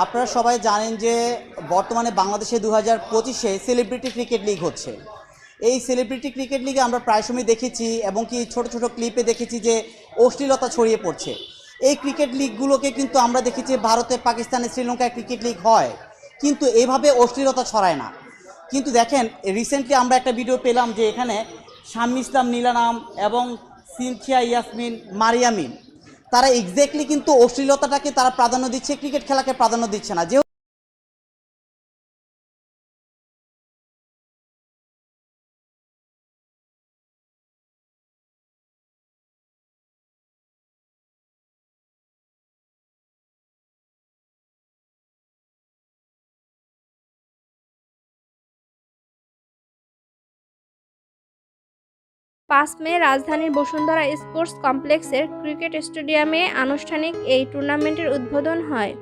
আপনারা সবাই জানেন যে বর্তমানে বাংলাদেশে দু হাজার পঁচিশে সেলিব্রিটি ক্রিকেট লিগ হচ্ছে। এই সেলিব্রিটি ক্রিকেট লিগে আমরা প্রায় সময় দেখেছি এবং কি ছোট ছোট ক্লিপে দেখেছি যে অশ্লীলতা ছড়িয়ে পড়ছে। এই ক্রিকেট লিগগুলোকে কিন্তু আমরা দেখেছি ভারতে, পাকিস্তানে, শ্রীলঙ্কায় ক্রিকেট লিগ হয়। কিন্তু এভাবে অশ্লীলতা ছড়ায় না। কিন্তু দেখেন রিসেন্টলি আমরা একটা ভিডিও পেলাম যে এখানে শাম্মী ইসলাম নীলানাম এবং সিনথিয়া ইয়াসমিন মারিয়ামিন তারা এক্স্যাক্টলি কিন্তু অশ্লীলতাটাকে তারা প্রাধান্য দিচ্ছে ক্রিকেট খেলাকে প্রাধান্য দিচ্ছে না। যেহেতু পাঁচ মে রাজধানীর বসুন্ধরা স্পোর্টস কমপ্লেক্সের ক্রিকেট স্টেডিয়ামে আনুষ্ঠানিক এই টুর্নামেন্টের উদ্বোধন হয়।